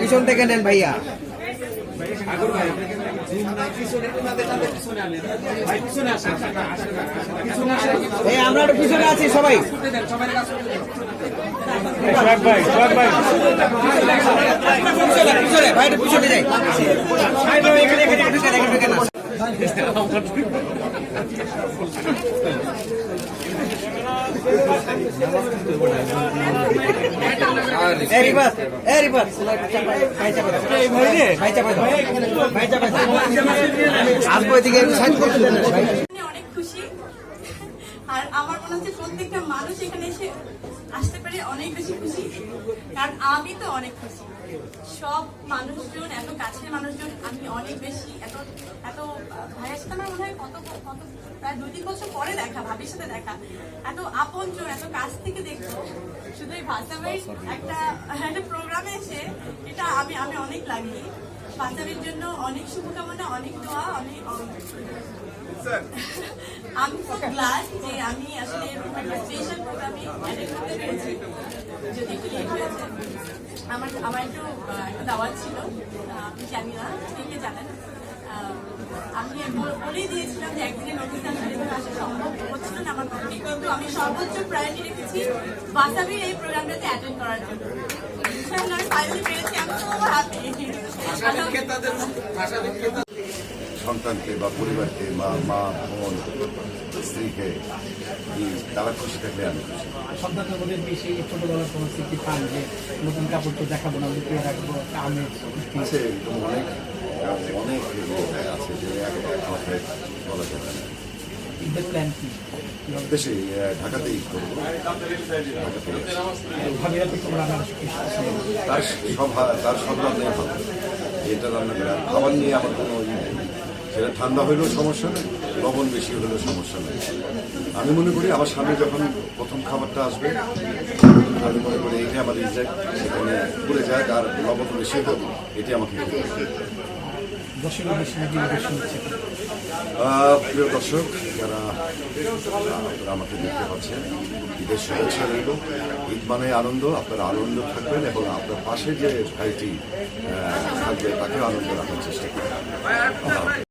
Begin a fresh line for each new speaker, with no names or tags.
পিছন থেকে নেন ভাইয়া আমরা একটু পিছনে আছি সবাই ভাই পিছনে যাই এখানে
অনেক খুশি আর আমার মনে হচ্ছে প্রত্যেকটা মানুষ এখানে এসে আসতে পারে অনেক বেশি খুশি। কারণ আমি তো অনেক খুশি। সব মানুষজন এত কাছের মানুষজন আমি অনেক বেশি এত এত ভাইয়ের সাথে আমার মনে হয় কত কত প্রায় দুই তিন বছর পরে দেখা ভাবির সাথে দেখা। এত আপনজন এত কাছ থেকে দেখব। শুধু এই ভাষাবাই একটা একটা প্রোগ্রামে এসে এটা আমি আমি অনেক লাগি। বাচ্চাদের জন্য অনেক শুভকামনা অনেক দোয়া অনেক আমি খুব গ্লাড যে আমি আসলে এরকম একটা স্পেশাল প্রোগ্রামে অ্যাটেন্ড করতে পেরেছি। যদি একটু লেট হয়েছে আমার আমার একটু একটা দাওয়াত ছিল। আমি জানি না কে জানেন। আমি বল- বলেই দিয়েছিলাম যে একদিনে আসা সম্ভব হচ্ছিল না আমার পক্ষে। কিন্তু আমি সর্বোচ্চ প্রায়োরিটি রেখেছি বাসাবির এই প্রোগ্রামটাতে অ্যাটেন্ড করার জন্য। ইনশাআল্লাহ আমি ফাইনালি পেরেছি। আমি তো হ্যাপি
সন্তানকে বা পরিবারকে মা মা বোন স্ত্রীকে তারা খুশি থাকলে আমি খুশি।
সন্তানদের মধ্যে বেশি ছোটবেলার কোনো স্মৃতি পান যে নতুন কাপড় তো দেখাবো না লুকিয়ে রাখব
আছে এরকম অনেক অনেক জায়গায় আছে যে এক এক কথায় বলা যাবে না।
ঈদের প্ল্যান কি?
দেশে করব। তার সব তার সব রান্নাই এটা রান্না খাবার নিয়ে আমার কোনো সেটা ঠান্ডা হইলেও সমস্যা নেই লবণ বেশি হলেও সমস্যা নেই। আমি মনে করি আমার সামনে যখন প্রথম খাবারটা আসবে আমি মনে করি এইটা আমার রিজেক্ট সেখানে পুড়ে যায় আর লবণ বেশি হোক এটি আমাকে প্রিয় দর্শক যারা আমাকে দেখতে পাচ্ছেন ঈদের শুভেচ্ছা রইল। ঈদ মানে আনন্দ আপনারা আনন্দ থাকবেন এবং আপনার পাশে যে ভাইটি থাকবে তাকেও আনন্দ রাখার চেষ্টা করবেন।